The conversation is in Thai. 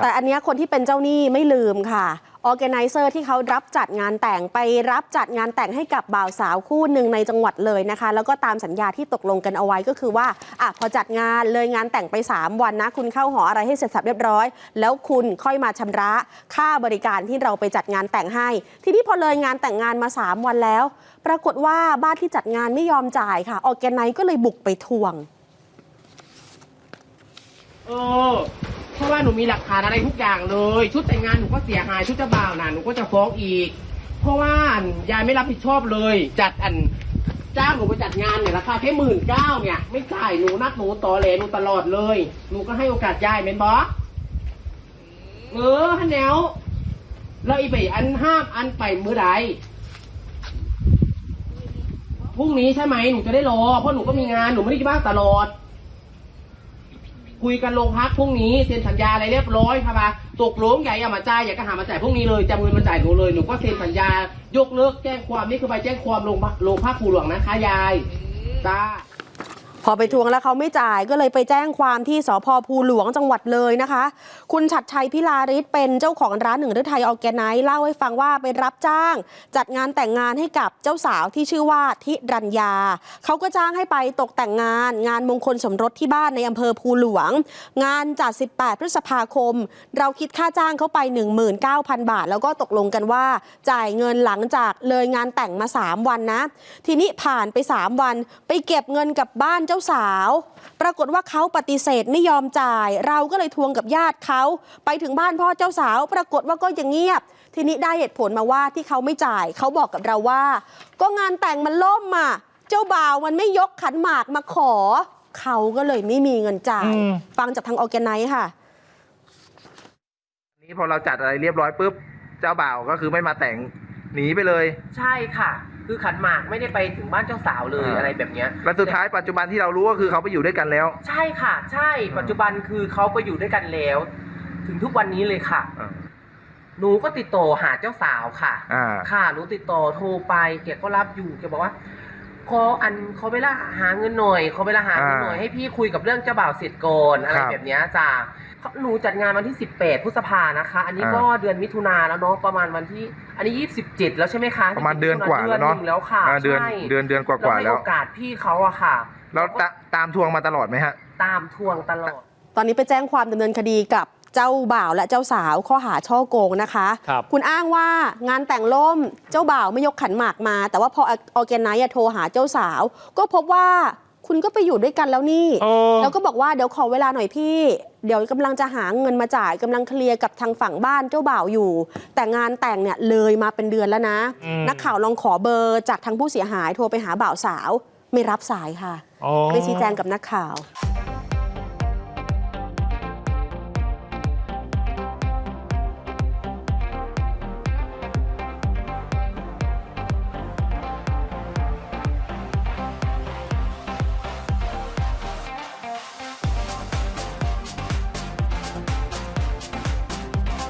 ครับแต่อันเนี้ยคนที่เป็นเจ้าหนี้ไม่ลืมค่ะออแกไนเซอร์ที่เขารับจัดงานแต่งไปรับจัดงานแต่งให้กับบ่าวสาวคู่หนึ่งในจังหวัดเลยนะคะ แล้วก็ตามสัญญาที่ตกลงกันเอาไว้ก็คือว่าอะพอจัดงานเลยงานแต่งไป 3 วันนะ คุณเข้าหออะไรให้เสร็จสับเรียบร้อย แล้วคุณค่อยมาชำระค่าบริการที่เราไปจัดงานแต่งให้ ทีนี้พอเลยงานแต่งงานมา 3 วันแล้ว ปรากฏว่าบ้านที่จัดงานไม่ยอมจ่ายค่ะออแกไนก็เลยบุกไปทวงเออเพราะ ว่าหนูมีหลักฐานอะไรทุกอย่างเลย ชุดแต่งงานหนูก็เสียหายชุดเจ้าบ่าวนะหนูก็จะฟ้องอีก เพราะว่าอันยายไม่รับผิดชอบเลย จัดอันจ้างหนูไปจัดงานเนี่ยราคาแค่หมื่นเก้าเนี่ย ไม่จ่ายหนูนักหนูต่อแหลหนูตลอดเลย หนูก็ให้โอกาสยายเป็นบอสเออฮันแนวแล้วอีไปอันห้ามอันไปมือใดพรุ่งนี้ใช่ไหมหนูจะได้รอเพราะหนูก็มีงานหนูไม่ได้ที่บ้านตลอด คุยกันโรงพักพรุ่งนี้เซ็นสัญญาอะไรเรียบร้อยครับมาตกลงใหญ่อย่ามาจ่ายอย่าก็หามาจ่ายพรุ่งนี้เลยจำเงินมาจ่ายหนูเลยหนูก็เซ็นสัญญายกเลิกแจ้งความนี่คือไปแจ้งความโรงพักโรงพักภูหลวงนะคะยายจ้า พอไปทวงแล้วเขาไม่จ่ายก็เลยไปแจ้งความที่สพภูหลวงจังหวัดเลยนะคะ คุณชัดชัยพิลาริศเป็นเจ้าของร้านหนึ่งฤทัยออแกไนซ์เล่าให้ฟังว่าไปรับจ้าง จัดงานแต่งงานให้กับเจ้าสาวที่ชื่อว่าทิรัญญาเขาก็จ้างให้ไปตกแต่งงาน งานมงคลสมรสที่บ้านในอำเภอภูหลวง งานจัด 18 พฤษภาคม เราคิดค่าจ้างเขาไป 19,000 บาท แล้วก็ตกลงกันว่า จ่ายเงินหลังจากเลยงานแต่งมา 3 วันนะ ทีนี้ผ่านไป 3 วัน ไปเก็บเงินกับบ้านเจ้าสาว ปรากฏว่าเขาปฏิเสธไม่ยอมจ่าย เราก็เลยทวงกับญาติเขาไปถึงบ้านพ่อเจ้าสาว ปรากฏว่าก็ยังเงียบ ทีนี้ได้เหตุผลมาว่าที่เขาไม่จ่าย เขาบอกกับเราว่า ก็งานแต่งมันล่มอะเจ้าบ่าวมันไม่ยกขันหมากมาขอ เขาก็เลยไม่มีเงินจ่ายอืมฟังจากทางออร์แกไนซ์ค่ะนี่พอเราจัดอะไรเรียบร้อยปุ๊บเจ้าบ่าวก็คือไม่มาแต่งหนีไปเลย ใช่ค่ะ คือขันหมากไม่ได้ไปถึงบ้านเจ้าสาวเลยอ่า อะไรแบบเนี้ยแล้วสุดท้ายปัจจุบันที่เรารู้ก็คือเขาไปอยู่ด้วยกันแล้ว ใช่ค่ะ ใช่อืม ปัจจุบันคือเขาไปอยู่ด้วยกันแล้ว ถึงทุกวันนี้เลยค่ะ อ่าหนูก็ติดต่อหาเจ้าสาวค่ะ อ่า ค่ะหนูติดต่อโทรไปแกก็รับอยู่แกบอกว่า ขออันขอเวลาหาเงินหน่อยขอเวลาหาเงินหน่อยอ่าให้พี่คุยกับเรื่องเจ้าบ่าวเสร็จก่อนอะไรครับแบบเนี้ยจ้าหนูจัดงานวันที่ 18พฤษภานะคะ อันนี้อ่าก็เดือนมิถุนาแล้วเนาะประมาณวันที่ อันนี้ 27 แล้วใช่ไหมคะประมาณเดือนกว่าแล้วเนาะดือหงแล้วค่ะอ่าเดือนใช่เดือนเดือนกว่าๆให้แล้ว โอกาสพี่เขาอะค่ะเราตะตามทวงมาตลอดไหมฮะ ตามทวงตลอด ตอนนี้ไปแจ้งความดำเนินคดีกับ เจ้าบ่าวและเจ้าสาวข้อหาช่อโกงนะคะครับณอ้างว่างานแต่งล่มเจ้าบ่าวไม่ยกขันหมากมา แต่ว่าพอออแกไนซ์โทรหาเจ้าสาว ก็พบว่าคุณก็ไปอยู่ด้วยกันแล้วนี่เออแล้วก็บอกว่าเดี๋ยวขอเวลาหน่อยพี่ เดี๋ยวกำลังจะหาเงินมาจ่ายกำลังเคลียร์กับทางฝั่งบ้านเจ้าบ่าวอยู่ แต่งานแต่งเนี่ยเลยมาเป็นเดือนแล้วนะอืมนักข่าวลองขอเบอร์จากทางผู้เสียหายโทรไปหาบ่าวสาว ไม่รับสายค่ะอ๋อไม่ชี้แจงกับนักข่าว